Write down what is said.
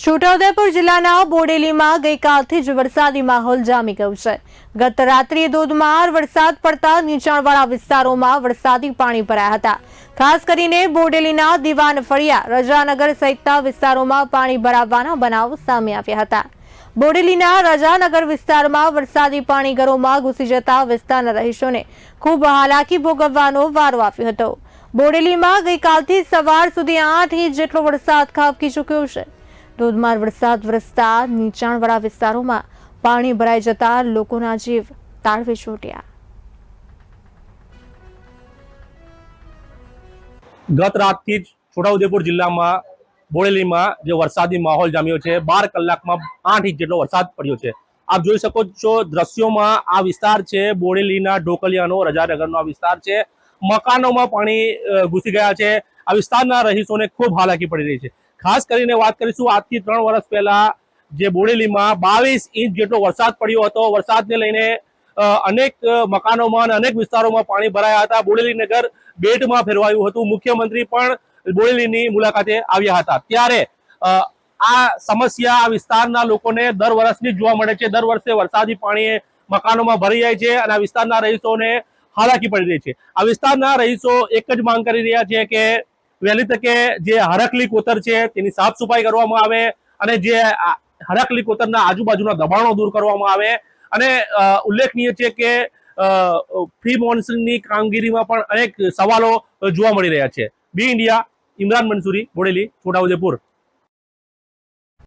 છોટાઉદેપુર જિલ્લાના બોડેલીમાં ગઈકાલથી જ વરસાદી માહોલ જામી ગયો છે. ગત રાત્રિએ ધોધમાર વરસાદ પડતા નીચાણવાળા વિસ્તારોમાં વરસાદી પાણી ભરાયા હતા. ખાસ કરીને બોડેલીના દિવાન ફળિયા રજાનગર સહિતના વિસ્તારોમાં પાણી ભરાવાના બનાવ સામે આવ્યા હતા. બોડેલીના રજાનગર વિસ્તારમાં વરસાદી પાણી ઘરોમાં ઘૂસી જતા વિસ્તારના રહીશોને ખૂબ હાલાકી ભોગવવાનો વારો આવ્યો હતો. બોડેલીમાં ગઈકાલથી સવાર સુધી આઠ ઇંચ જેટલો વરસાદ ખાબકી ચૂક્યો છે. ધોધમાર વરસાદ વરસતા નીચાણવાળા વિસ્તારોમાં પાણી ભરાઈ જતા લોકોના જીવ તાળવે ચોટ્યા ગત રાતથી જ છોટાઉદેપુર જિલ્લામાં બોડેલીમાં જે વરસાદી માહોલ જામ્યો છે, બાર કલાકમાં આઠ ઇંચ જેટલો વરસાદ પડ્યો છે. આપ જોઈ શકો છો દ્રશ્યોમાં આ વિસ્તાર છે, બોડેલીના ઢોકલિયાનો, રજાનગરનો આ વિસ્તાર છે. મકાનોમાં પાણી ઘૂસી ગયા છે. આ વિસ્તારના રહીશોને ખૂબ હાલાકી પડી રહી છે. ખાસ કરીને વાત કરીશું આજથી ત્રણ વર્ષ પહેલા જે બોડેલીમાં બાવીસ ઇંચ જેટલો વરસાદ પડ્યો હતો. વરસાદને લઈને અનેક મકાનોમાં અને અનેક વિસ્તારોમાં પાણી ભરાયા હતા. બોડેલી નગર બેટમાં ફેરવાયું હતું. મુખ્યમંત્રી પણ બોડેલીની મુલાકાતે આવ્યા હતા. ત્યારે આ સમસ્યા, આ વિસ્તારના લોકોને દર વર્ષની જોવા મળે છે. દર વર્ષે વરસાદી પાણી મકાનોમાં ભરી જાય છે અને આ વિસ્તારના રહીશોને હાલાકી પડી રહી છે. આ વિસ્તારના રહીશો એક જ માંગ કરી રહ્યા છે કે વહેલી તકે જે હરકલી કોતર છે, તેની સાફ સફાઈ કરવામાં આવે અને જે હરકલી કોતરના આજુબાજુના દબાણો દૂર કરવામાં આવે. અને ઉલ્લેખનીય છે કે પ્રી મોન્સિંગની કામગીરીમાં પણ અનેક સવાલો જોવા મળી રહ્યા છે. B India, Imran Mansuri, Bodeli, Chhotaudepur.